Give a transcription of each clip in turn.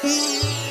Música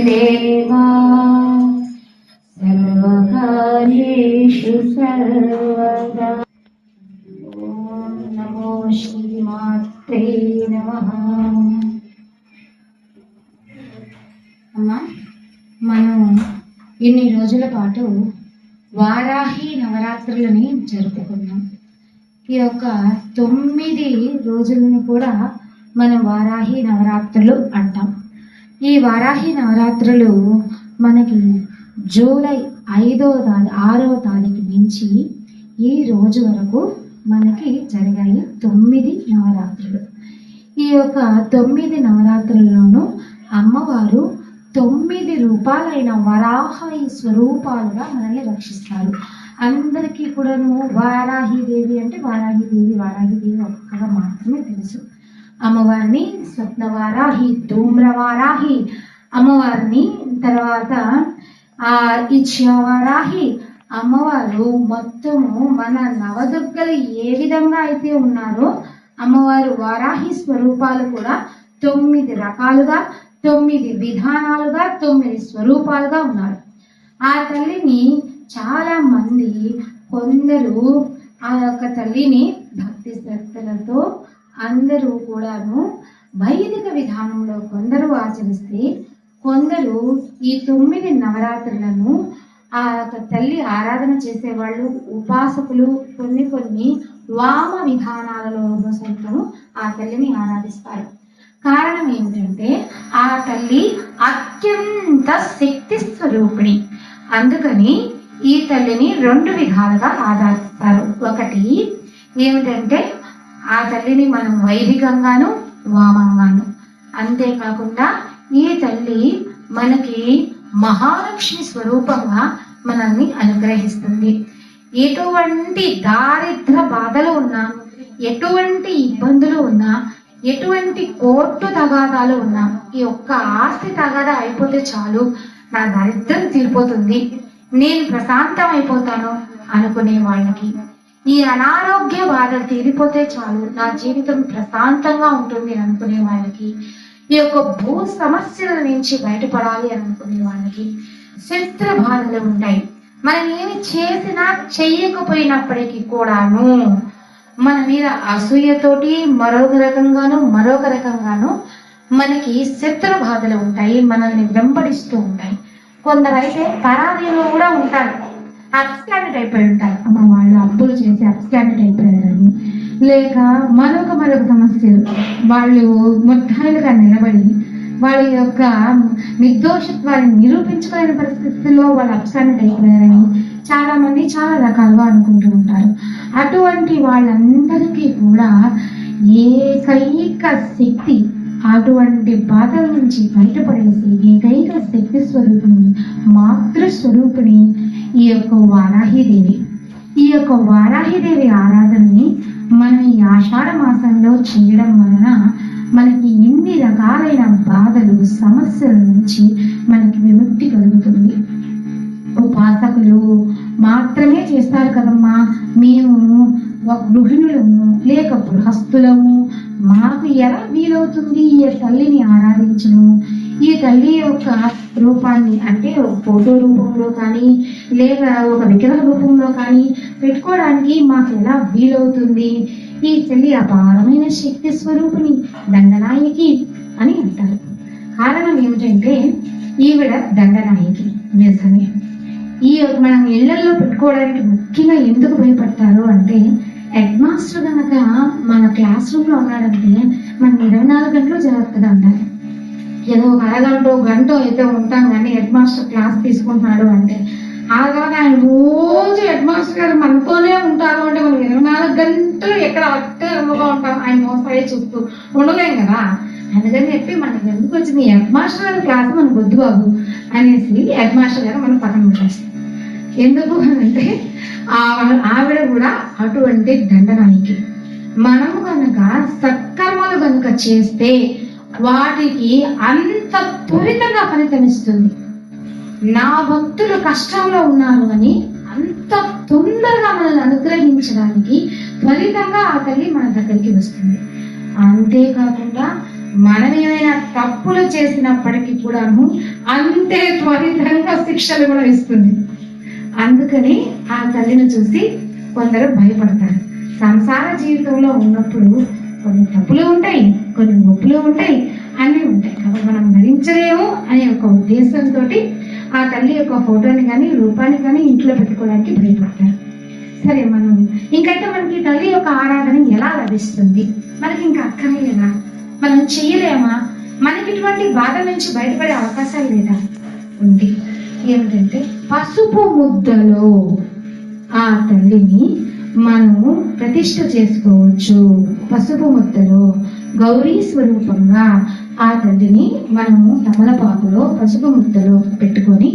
देवा सर्वकार्येषु सर्वदा ॐ नमो श्रीमात्रे नमः అమ్మా మనం ఇన్ని రోజుల పాటు వారాహి నవరాత్రులని జరుపుకున్నాం. ఈ యొక్క తొమ్మిది రోజులను కూడా మనం వారాహి నవరాత్రులు అంటాం. ఈ వారాహి నవరాత్రులు మనకి జూలై ఐదో తారీ ఆరో తారీఖు నుంచి ఈ రోజు వరకు మనకి జరిగాయి తొమ్మిది నవరాత్రులు. ఈ యొక్క తొమ్మిది నవరాత్రుల్లోనూ అమ్మవారు తొమ్మిది రూపాలైన వరాహ స్వరూపాలుగా మనల్ని రక్షిస్తారు. అందరికీ కూడాను వారాహి దేవి అంటే వారాహిదేవి వారాహిదేవి ఒక్కగా మాత్రమే తెలుసు. అమ్మవారిని స్వప్నవారాహి ధూమ్రవారాహి అమ్మవారిని తర్వాత ఆ ఇచ్చావారాహి అమ్మవారు మొత్తము మన నవదుర్గలు ఏ విధంగా అయితే ఉన్నారో అమ్మవారు వారాహి స్వరూపాలు కూడా తొమ్మిది రకాలుగా తొమ్మిది విధానాలుగా తొమ్మిది స్వరూపాలుగా ఉన్నారు. ఆ తల్లిని చాలా మంది కొందరు ఆ యొక్క తల్లిని భక్తి శ్రద్ధలతో అందరూ కూడాను వైదిక విధానంలో కొందరు ఆచరిస్తే కొందరు ఈ తొమ్మిది నవరాత్రులను ఆ యొక్క తల్లి ఆరాధన చేసేవాళ్ళు ఉపాసకులు కొన్ని కొన్ని వామ విధానాలలో సైతం ఆ తల్లిని ఆరాధిస్తారు. కారణం ఏంటంటే ఆ తల్లి అత్యంత శక్తి స్వరూపిణి. అందుకని ఈ తల్లిని రెండు విధాలుగా ఆదరిస్తారు ఒకటి ఏమిటంటే ఆ తల్లిని మనం వైదికంగాను వామంగాను అంతేకాకుండా ఈ తల్లి మనకి మహాలక్ష్మి స్వరూపంగా మనల్ని అనుగ్రహిస్తుంది. ఎటువంటి దారిద్ర బాధలు ఉన్నా ఎటువంటి ఇబ్బందులు ఉన్నా ఎటువంటి కోర్టు తగాదాలు ఉన్నా ఈ ఒక్క ఆస్తి తగాదా అయిపోతే చాలు. నా దరిద్రం తీరిపోతుంది. నేను ప్రశాంతం అయిపోతాను అనుకునే వాళ్ళకి. ఈ అనారోగ్య బాధలు తీరిపోతే చాలు. నా జీవితం ప్రశాంతంగా ఉంటుంది అనుకునే వాళ్ళకి. ఈ యొక్క భూ సమస్యల నుంచి బయటపడాలి అని అనుకునే వాళ్ళకి శత్రు బాధలు ఉంటాయి. మనం ఏమి చేసినా చెయ్యకపోయినప్పటికీ కూడాను మన మీద అసూయతోటి మరొక రకంగాను మరొక రకంగాను మనకి శత్రు బాధలు ఉంటాయి. మనల్ని వెంబడిస్తూ ఉంటాయి. కొందరైతే పరారీలో కూడా ఉంటారు. అబ్స్కాండెడ్ అయిపోయి ఉంటారు. అమ్మ వాళ్ళు అప్పులు చేసి అబ్స్కాండెడ్ అయిపోయారని లేక మరొక మరొక సమస్యలు వాళ్ళు ముద్దాయిలుగా నిలబడి వాళ్ళ యొక్క నిర్దోషత్వాన్ని నిరూపించుకోలేని పరిస్థితుల్లో వాళ్ళు అబ్స్కాండెడ్ అయిపోయారని చాలా మంది చాలా రకాలుగా అనుకుంటూ ఉంటారు. అటువంటి వాళ్ళందరికీ కూడా ఏకైక శక్తి అటువంటి బాధల నుంచి బయటపడేసి ఏకైక శక్తి స్వరూపిణి మాతృస్వరూపిణి ఈ యొక్క వారాహిదేవి ఈ యొక్క వారాహిదేవి ఆరాధనని మనం ఈ ఆషాఢ మాసంలో చేయడం వలన మనకి ఎన్ని రకాలైన బాధలు సమస్యల నుంచి మనకి విముక్తి కలుగుతుంది. ఉపాసకులు మాత్రమే చేస్తారు కదమ్మా. మేము ఒక గృహిణులము లేక గృహస్థులము మాకు ఎలా వీలవుతుంది? ఈ తల్లిని ఆరాధించను ఈ తల్లి యొక్క రూపాన్ని అంటే ఒక ఫోటో రూపంలో కానీ లేదా ఒక విగ్రహ రూపంలో కానీ పెట్టుకోవడానికి మాకు ఎలా వీలవుతుంది? ఈ తల్లి అపారమైన శక్తి స్వరూపిణి దండనాయకి అని అంటారు. కారణం ఏమిటంటే ఈవిడ దండనాయకి. నిజమే. ఈ మనం ఇళ్ళలో పెట్టుకోవడానికి ముఖ్యంగా ఎందుకు భయపడతారు అంటే హెడ్ మాస్టర్ కనుక మన క్లాస్ రూమ్లో ఉన్నాడంటే మనం ఇరవై నాలుగు గంటలు జాగ్రత్తగా ఉండాలి ఏదో ఒక అరగంట గంట అయితే ఉంటాం కానీ హెడ్ మాస్టర్ క్లాస్ తీసుకుంటున్నాడు అంటే. ఆ తర్వాత ఆయన రోజు హెడ్ మాస్టర్ గారు మనతోనే ఉంటారు అంటే మనం ఇరవై నాలుగు గంటలు ఎక్కడ అక్కగా ఉంటాం. ఆయన మోసాయి చూస్తూ ఉండలేం కదా. అందుకని చెప్పి మనకి ఎందుకు వచ్చింది హెడ్ మాస్టర్ గారి క్లాస్ మనకు వద్దు బాబు అనేసి హెడ్ మాస్టర్ గారు మనం పక్కన పెట్టేస్తాం ఎందుకు అంటే ఆవిడ కూడా అటువంటి దండనానికి. మనము కనుక సత్కర్మలు కనుక చేస్తే వాటికి అంత త్వరితంగా ఫలితమిస్తుంది నా భక్తులు కష్టంలో ఉన్నారు అని అంత తొందరగా మనల్ని అనుగ్రహించడానికి ఫలితంగా ఆ తల్లి మన దగ్గరికి వస్తుంది. అంతేకాకుండా మనం ఏమైనా తప్పులు చేసినప్పటికీ కూడాను అంతే త్వరితంగా శిక్షలు కూడా ఇస్తుంది. అందుకని ఆ తల్లిని చూసి కొందరు భయపడతారు. సంసార జీవితంలో ఉన్నప్పుడు కొన్ని తప్పులు ఉంటాయి కొన్ని ఒప్పులు ఉంటాయి అన్నీ ఉంటాయి. కాబట్టి మనం భరించలేము అనే ఒక ఉద్దేశంతో ఆ తల్లి యొక్క ఫోటోని కానీ రూపాన్ని కానీ ఇంట్లో పెట్టుకోవడానికి భయపడతారు. సరే మనం ఇంకైతే మనకి తల్లి యొక్క ఆరాధన ఎలా లభిస్తుంది? మనకి ఇంకా అక్కర్లేదా? మనం చేయలేమా? మనకి ఇటువంటి బాధ నుంచి బయటపడే అవకాశాలు లేదా? ఉంది. ఏమిటంటే పసుపు ముద్దలో ఆ తల్లిని మనము ప్రతిష్ట చేసుకోవచ్చు. పసుపు ముద్దలో గౌరీ స్వరూపంగా ఆ తల్లిని మనము తమలపాకులో పసుపు ముద్దలో పెట్టుకొని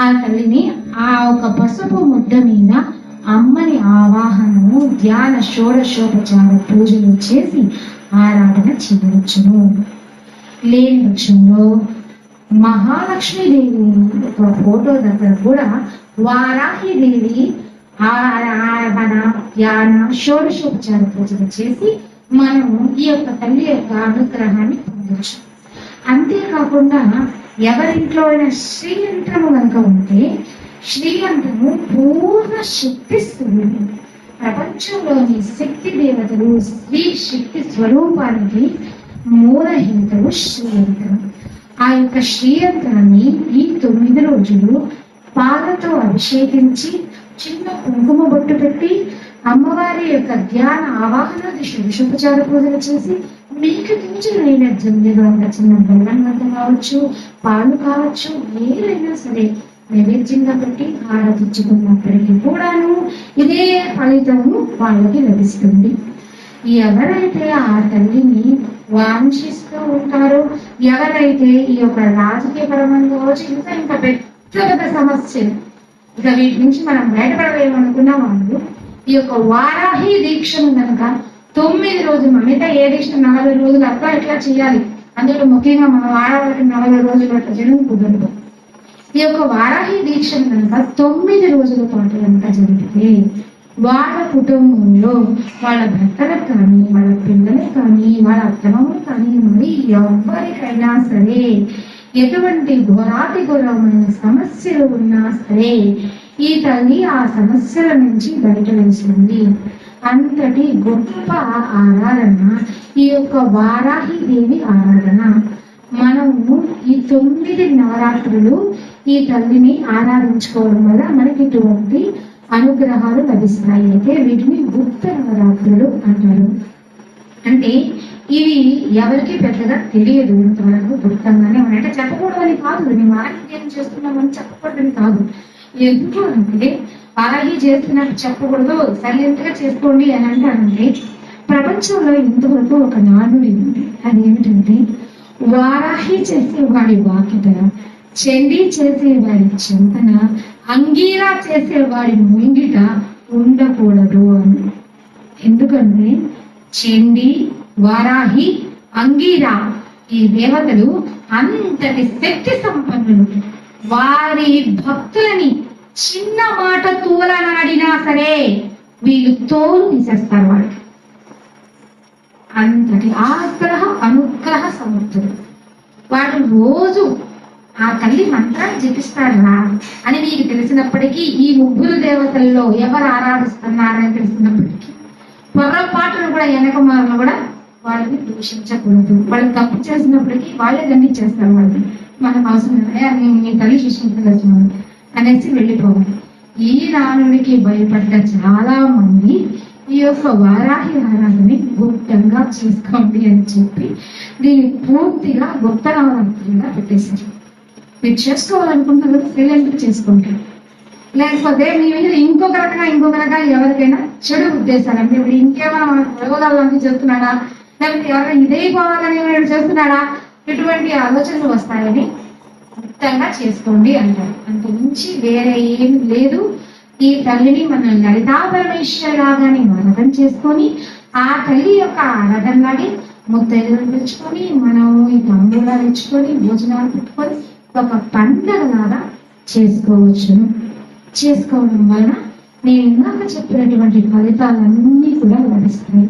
ఆ తల్లిని ఆ ఒక పసుపు ముద్ద మీద అమ్మని ఆవాహనము ధ్యాన షోడశోపచార పూజలు చేసి ఆరాధన చేయవచ్చును. లేని పక్షంలో మహాలక్ష్మీదేవి ఒక ఫోటో దగ్గర కూడా వారాహిదేవి ఆరాధన ధ్యాన షోడశోపచార పూజలు చేసి మనము ఈ యొక్క తల్లి యొక్క అనుగ్రహాన్ని పొందవచ్చు అంతేకాకుండా ఎవరింట్లో అయినా శ్రీయంత్రము కనుక ఉంటే శ్రీయంత్రము పూర్ణ శక్తి స్వరూపం. ప్రపంచంలోని శక్తి దేవతలు స్త్రీ శక్తి స్వరూపానికి మూలహీతలు శ్రీయంత్రం. ఆ యొక్క శ్రీయంత్రాన్ని ఈ తొమ్మిది రోజులు పాలతో అభిషేకించి చిన్న కుంకుమ బొట్టు పెట్టి అమ్మవారి యొక్క ధ్యాన ఆవాహన షోడశోపచార పూజలు చేసి మీకు కించిన నైవేద్యం ఏదో ఒక చిన్న బెల్లం గంట కావచ్చు పాలు కావచ్చు ఏదైనా సరే నైవేద్యంగా పెట్టి ఆరాధించుకున్నప్పటికీ కూడాను ఇదే ఫలితము వాళ్ళకి లభిస్తుంది. ఎవరైతే ఆ తల్లిని వాంఛిస్తూ ఉంటారో. ఎవరైతే ఈ యొక్క రాజకీయ పరమైన ఇంకా ఇంకా పెద్ద పెద్ద సమస్యలు. ఇక వీటి నుంచి మనం బయటపడలేమనుకున్న వాళ్ళు ఈ యొక్క వారాహి దీక్షను కనుక తొమ్మిది రోజులు మిగతా ఏ దీక్ష నలభై రోజులు అట్లా ఇట్లా చేయాలి? అందులో ముఖ్యంగా మనం వారాలకి నలభై రోజులు అట్లా చేయడం కుదరదు ఈ యొక్క వారాహి దీక్షను కనుక తొమ్మిది రోజుల పాటు కనుక జరిగితే వాళ్ళ కుటుంబంలో వాళ్ళ భర్తలకు కానీ వాళ్ళ పిల్లలకు కానీ వాళ్ళ అత్తమామలు కానీ మరి ఎవరికైనా సరే ఎటువంటి ఘోరాతి ఘోరమైన సమస్యలు ఉన్నా సరే ఈ తల్లి ఆ సమస్యల నుంచి బయట వేసింది అంతటి గొప్ప ఆరాధన ఈ యొక్క వారాహి దేవి ఆరాధన. మనము ఈ తొమ్మిది నవరాత్రులు ఈ తల్లిని ఆరాధించుకోవడం వల్ల మనకి ఇటువంటి అనుగ్రహాలు లభిస్తాయి. అయితే వీటిని గుప్త నవరాత్రులు అంటారు. అంటే ఇవి ఎవరికి పెద్దగా తెలియదు ఇంతవరకు గుప్తంగానే ఉన్నాయి. అంటే చెప్పకూడదని కాదు. మేము ఆరాధ్యం చేస్తున్నామని చెప్పకూడదని కాదు. ఎందుకు అంటే వారాహి చేస్తున్నట్టు చెప్పకూడదు. సైలెంట్గా చేసుకోండి అని అంటారంటే ప్రపంచంలో ఇంతవరకు ఒక నానుడి ఉంది. అది ఏమిటంటే వారాహి చేసేవాడి వాకిట చెండి చేసేవాడి చింతన అంగీరా చేసేవాడి ముంగిట ఉండకూడదు అని. ఎందుకంటే చెండి వారాహి అంగీరా ఈ దేవతలు అంతటి శక్తి సంపన్నులు. వారి భక్తులని చిన్న మాట తూలనాడినా సరే వీళ్ళు తోలు తీసేస్తారు వాళ్ళు. అంతటి ఆగ్రహ అనుగ్రహ సమర్థులు. వాడు రోజు ఆ తల్లి మంత్రాలు జపిస్తారా అని మీకు తెలిసినప్పటికీ ఈ ముగ్గురు దేవతల్లో ఎవరు ఆరాధిస్తున్నారని తెలిసినప్పటికీ పొర్రపాటును కూడా వెనకమాలను కూడా వాళ్ళని దూషించకూడదు. వాళ్ళు తప్పు చేసినప్పటికీ వాళ్ళే దాన్ని చేస్తారు వాళ్ళు మనకు అవసరం లేదు. మీ తల్లి శిష్యులు అనేసి వెళ్ళిపోవాలి. ఈ రానుడికి భయపడ్డ చాలా మంది ఈ యొక్క వారాహి ఆరాధనని గుప్తంగా చేసుకోండి అని చెప్పి దీన్ని పూర్తిగా గుప్త నవరాత్రిగా పెట్టేశారు. మీరు చేసుకోవాలనుకుంటున్నారు కదా చేసుకుంటారు. లేకపోతే మీ మీద ఇంకొక రకంగా ఇంకొక రకంగా ఎవరికైనా చెడు ఉద్దేశాలు అంటే ఇప్పుడు ఇంకేమైనా మన ప్రయోగాలు చేస్తున్నాడా? లేకపోతే ఎవరైనా ఇదైపోవాలని ఏమైనా చేస్తున్నాడా? ఇటువంటి ఆలోచనలు వస్తాయని గుప్తంగా చేసుకోండి అంటారు. అంత మించి వేరే ఏం లేదు. ఈ తల్లిని మనం లలితా పరమేశ్వర లాగానే ఆరాధన చేసుకొని ఆ తల్లి యొక్క ఆరాధనలాగే ముత్తైదులు తెచ్చుకొని మనం ఈ తంబూలాలు తెచ్చుకొని భోజనాలు పెట్టుకొని ఒక పండగ చేసుకోవచ్చు చేసుకోవచ్చును. చేసుకోవడం వలన నేను ఇందాక చెప్పినటువంటి ఫలితాలన్నీ కూడా లభిస్తాయి.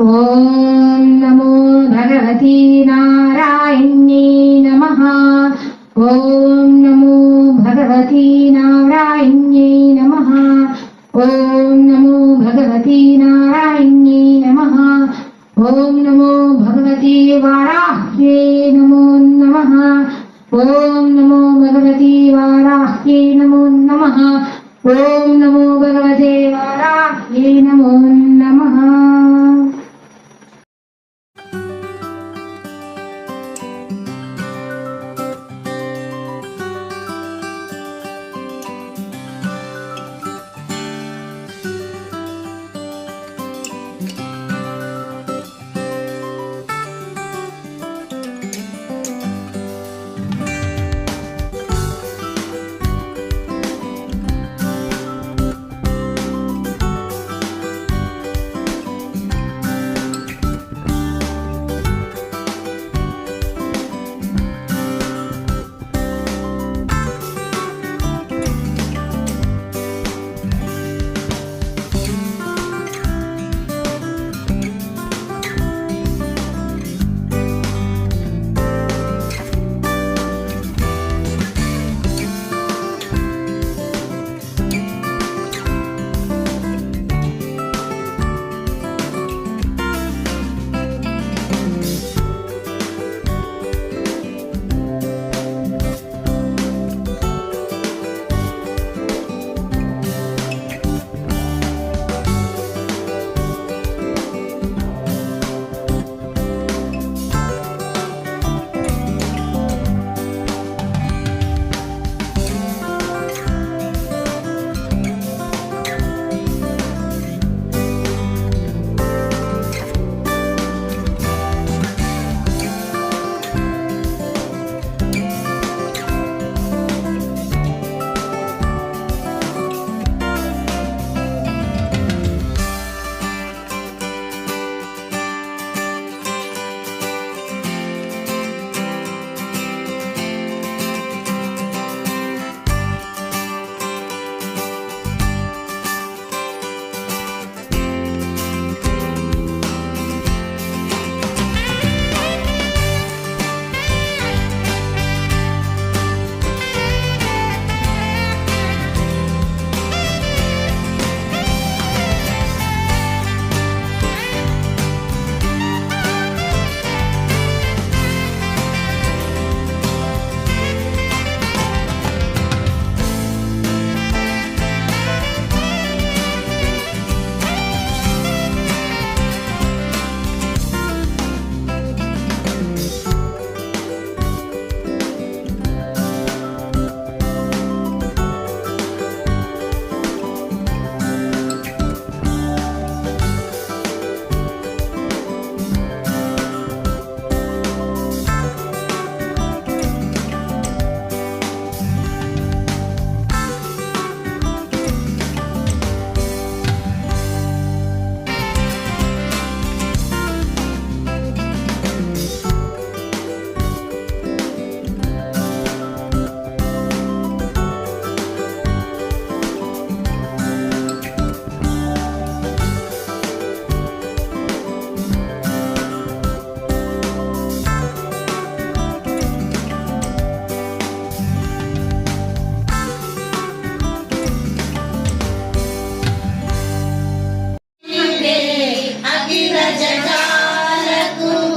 ఓం నమో భగవతి నారాయణీ నమ. ఓం నమో భగవతి నారాయణ్యే నమ. ఓం నమో భగవతి నారాయణ్యై నమ. ఓం నమో భగవతి వారా ఓం నమో భగవతి వారాహ్యే నమో నమ ఓం నమో భగవతే వారాహ్యే నమో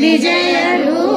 ವಿಜಯರು